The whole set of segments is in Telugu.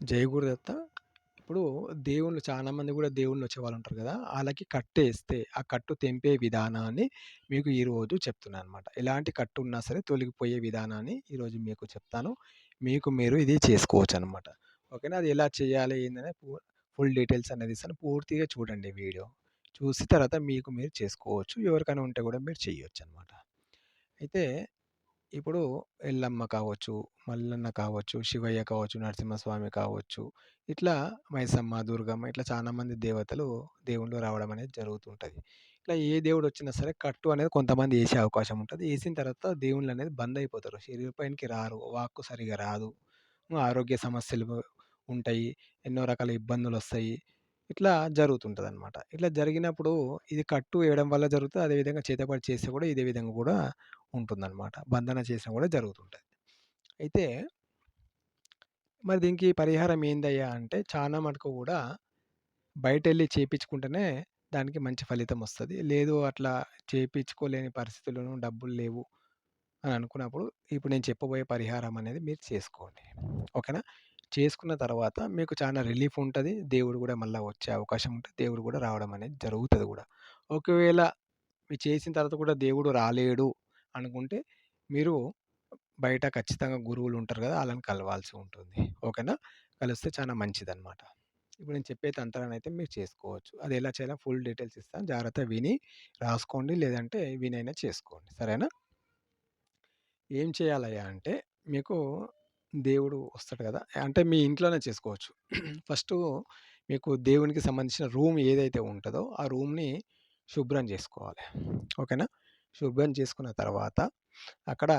జయగురుదత్త ఇప్పుడు దేవుళ్ళు చాలామంది కూడా దేవుళ్ళు వచ్చేవాళ్ళు ఉంటారు కదా వాళ్ళకి కట్టు వేస్తే ఆ కట్టు తెంపే విధానాన్ని మీకు ఈరోజు చెప్తున్నాను అనమాట ఎలాంటి కట్టు ఉన్నా సరే తొలగిపోయే విధానాన్ని ఈరోజు మీకు చెప్తాను. మీకు మీరు ఇది చేసుకోవచ్చు అనమాట ఓకేనా? అది ఎలా చేయాలి ఏంటనే ఫుల్ డీటెయిల్స్ అనేది ఇస్తాను. పూర్తిగా చూడండి వీడియో. చూసి తర్వాత మీకు మీరు చేసుకోవచ్చు. ఎవరికైనా ఉంటే కూడా మీరు చేయొచ్చనమాట. అయితే ఇప్పుడు ఎల్లమ్మ కావచ్చు, మల్లన్న కావచ్చు, శివయ్య కావచ్చు, నరసింహస్వామి కావచ్చు, ఇట్లా మైసమ్మ, దుర్గమ్మ ఇట్లా చాలామంది దేవతలు దేవుళ్ళు రావడం అనేది జరుగుతుంటుంది ఇట్లా ఏ దేవుడు వచ్చినా సరే కట్టు అనేది కొంతమంది వేసే అవకాశం ఉంటుంది వేసిన తర్వాత దేవుళ్ళు అనేది బంద్ అయిపోతారు. శరీర పైనకి రారు. వాక్కు సరిగ్గా రాదు. ఆరోగ్య సమస్యలు ఉంటాయి. ఎన్నో రకాల ఇబ్బందులు వస్తాయి ఇట్లా జరుగుతుంటదనమాట. ఇట్లా జరిగినప్పుడు ఇది కట్టు వేయడం వల్ల జరుగుతది. అదేవిధంగా చేతబడి చేస్తే కూడా ఇదే విధంగా కూడా ఉంటుందనమాట. బంధన చేసినా కూడా జరుగుతుంటది. అయితే మరి దీనికి పరిహారం ఏందయ్యా అంటే చాలా మటుకు గూడా వెళ్ళి చేపిచ్చుకుంటేనే దానికి మంచి ఫలితం వస్తుంది లేదు అట్లా చేపిచ్చుకోలేని పరిస్థితులను డబ్బులు లేవు అని అనుకున్నప్పుడు ఇప్పుడు నేను చెప్పబోయే పరిహారం అనేది మీరు చేసుకోండి. ఓకేనా? చేసుకున్న తర్వాత మీకు చాలా రిలీఫ్ ఉంటుంది దేవుడు కూడా మళ్ళీ వచ్చే అవకాశం ఉంటుంది దేవుడు కూడా రావడం అనేది జరుగుతుంది కూడా ఒకవేళ మీరు చేసిన తర్వాత కూడా దేవుడు రాలేడు అనుకుంటే మీరు బయట ఖచ్చితంగా గురువులు ఉంటారు కదా వాళ్ళని కలవాల్సి ఉంటుంది. ఓకేనా? కలిస్తే చాలా మంచిదనమాట. ఇప్పుడు నేను చెప్పే తంత్రాన్నయితే మీరు చేసుకోవచ్చు. అది ఎలా చేయాలో ఫుల్ డీటెయిల్స్ ఇస్తాను. జాగ్రత్తగా విని రాసుకోండి. లేదంటే వినైనా చేసుకోండి. సరేనా? ఏం చేయాలయ్యా అంటే మీకు దేవుడు వస్తాడు కదా అంటే మీ ఇంట్లోనే చేసుకోవచ్చు. ఫస్ట్ మీకు దేవునికి సంబంధించిన రూమ్ ఏదైతే ఉంటుందో ఆ రూమ్‌ని శుభ్రం చేసుకోవాలి ఓకేనా? శుభ్రం చేసుకున్న తర్వాత అక్కడ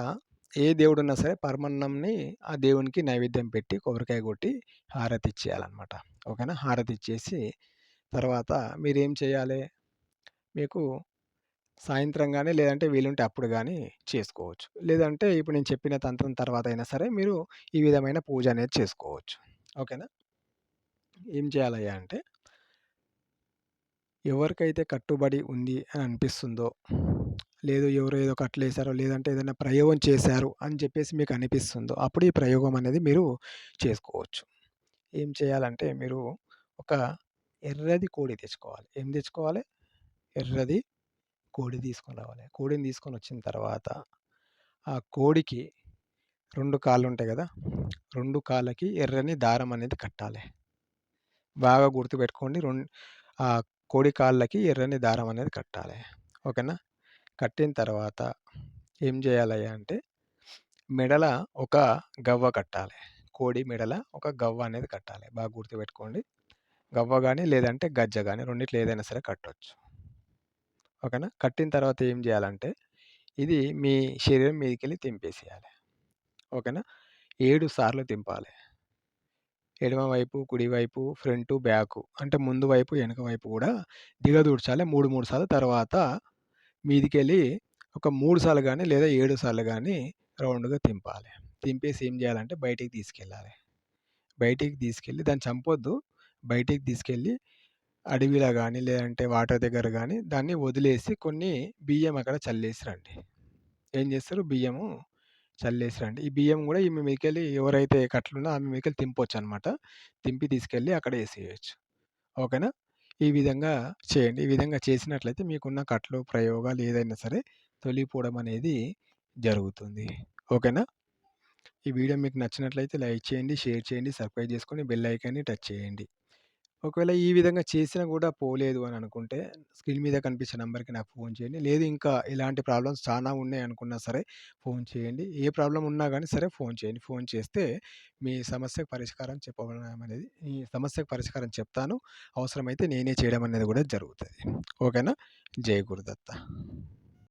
ఏ దేవుడున్నా సరే పరమన్నంని ఆ దేవునికి నైవేద్యం పెట్టి కొబ్బరికాయ కొట్టి హారతి ఇచ్చేయాలన్నమాట ఓకేనా? హారతి ఇచ్చేసి తర్వాత మీరేం చేయాలి? మీకు సాయంత్రం కానీ లేదంటే వీలుంటే అప్పుడు కానీ చేసుకోవచ్చు. లేదంటే ఇప్పుడు నేను చెప్పిన తంత్రం తర్వాత అయినా సరే మీరు ఈ విధమైన పూజ అనేది చేసుకోవచ్చు. ఓకేనా? ఏం చేయాలయ్యా అంటే ఎవరికైతే కట్టుబడి ఉంది అని అనిపిస్తుందో, లేదు ఎవరు ఏదో కట్టలేసారో లేదంటే ఏదైనా ప్రయోగం చేశారు అని చెప్పేసి మీకు అనిపిస్తుందో, అప్పుడు ఈ ప్రయోగం అనేది మీరు చేసుకోవచ్చు. ఏం చేయాలంటే మీరు ఒక ఎర్రది కోడి తెచ్చుకోవాలి. ఏం తెచ్చుకోవాలి? ఎర్రది కోడి తీసుకొని రావాలి. కోడిని తీసుకొని వచ్చిన తర్వాత ఆ కోడికి రెండు కాళ్ళు ఉంటాయి కదా రెండు కాళ్ళకి ఎర్రని దారం అనేది కట్టాలి. బాగా గుర్తుపెట్టుకోండి. రెండు ఆ కోడి కాళ్ళకి ఎర్రని దారం అనేది కట్టాలి. ఓకేనా? కట్టిన తర్వాత ఏం చేయాలయ్యా అంటే మెడల ఒక గవ్వ కట్టాలి. కోడి మెడల ఒక గవ్వ అనేది కట్టాలి. బాగా గుర్తుపెట్టుకోండి. గవ్వ కానీ లేదంటే గజ్జ కానీ రెండిట్లో ఏదైనా సరే కట్టొచ్చు. ఓకేనా? కట్టిన తర్వాత ఏం చేయాలంటే ఇది మీ శరీరం మీదకెళ్ళి తెంపేసేయాలి. ఓకేనా? ఏడు సార్లు తింపాలి ఎడమ వైపు, కుడి వైపు, ఫ్రంటు, బ్యాకు అంటే ముందు వైపు, ఎనక వైపు కూడా దిగదూడ్చాలి. 3, 3 సార్లు తర్వాత మీదికెళ్ళి ఒక మూడు సార్లు కానీ లేదా ఏడు సార్లు కానీ రౌండ్‌గా తింపాలి. తింపేసి ఏం చేయాలంటే బయటికి తీసుకెళ్ళాలి. బయటికి తీసుకెళ్ళి దాన్ని చంపొద్దు. బయటికి తీసుకెళ్ళి అడవిలో కానీ లేదంటే వాటర్ దగ్గర కానీ దాన్ని వదిలేసి కొన్ని బియ్యం అక్కడ చల్లేసిరండి ఏం చేస్తారు బియ్యము చల్లేసిరండి ఈ బియ్యం కూడా ఈమె మీకెళ్ళి ఎవరైతే కట్లున్నా ఆమె మీకెళ్ళి తింపొచ్చు అనమాట తింపి తీసుకెళ్ళి అక్కడ వేసేయచ్చు ఓకేనా? ఈ విధంగా చేయండి. ఈ విధంగా చేసినట్లయితే మీకున్న కట్లు, ప్రయోగాలు ఏదైనా సరే తొలిపోవడం అనేది జరుగుతుంది. ఓకేనా? ఈ వీడియో మీకు నచ్చినట్లయితే లైక్ చేయండి, షేర్ చేయండి, సబ్స్క్రైబ్ చేసుకొని బెల్ ఐకాన్‌ని టచ్ చేయండి. ఒకవేళ ఈ విధంగా చేసినా కూడా పోలేదు అని అనుకుంటే స్క్రీన్ మీద కనిపించే నెంబర్కి నాకు ఫోన్ చేయండి. లేదు ఇంకా ఇలాంటి ప్రాబ్లమ్స్ చాలా ఉన్నాయి అనుకున్నా సరే ఫోన్ చేయండి. ఏ ప్రాబ్లం ఉన్నా కానీ సరే ఫోన్ చేయండి. ఫోన్ చేస్తే మీ సమస్యకు పరిష్కారం చెప్పడం అనేది ఈ సమస్యకు పరిష్కారం చెప్తాను. అవసరమైతే నేనే చేయడం అనేది కూడా జరుగుతుంది ఓకేనా? జై గురుదత్త.